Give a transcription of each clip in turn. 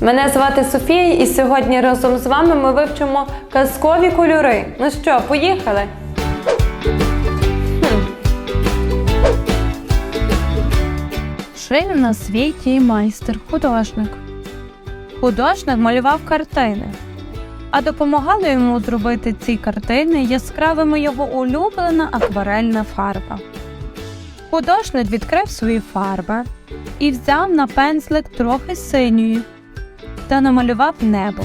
Мене звати Софія, і сьогодні разом з вами ми вивчимо казкові кольори. Ну що, поїхали? Жив на світі майстер, художник. Художник малював картини, а допомагала йому зробити ці картини яскравими його улюблена акварельна фарба. Художник відкрив свої фарби і взяв на пензлик трохи синьої та намалював небо.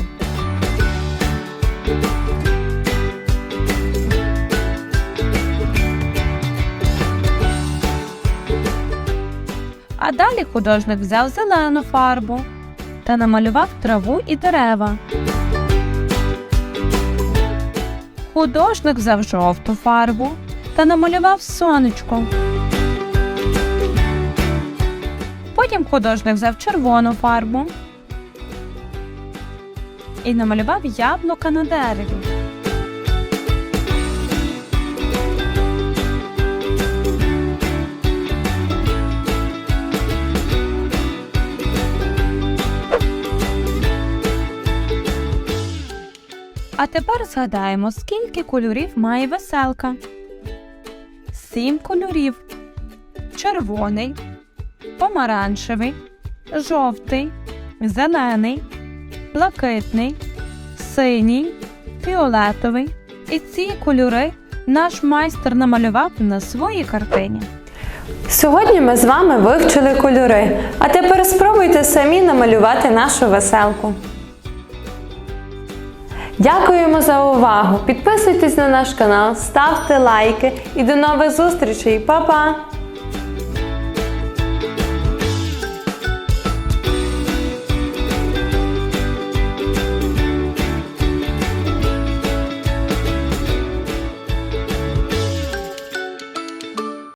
А далі художник взяв зелену фарбу та намалював траву і дерева. Художник взяв жовту фарбу та намалював сонечко. Потім художник взяв червону фарбу і намалював яблука на дереві. А тепер згадаємо, скільки кольорів має веселка. Сім кольорів: червоний, помаранчевий, жовтий, зелений, блакитний, синій, фіолетовий. І ці кольори наш майстер намалював на своїй картині. Сьогодні ми з вами вивчили кольори, а тепер спробуйте самі намалювати нашу веселку. Дякуємо за увагу! Підписуйтесь на наш канал, ставте лайки і до нових зустрічей! Па-па!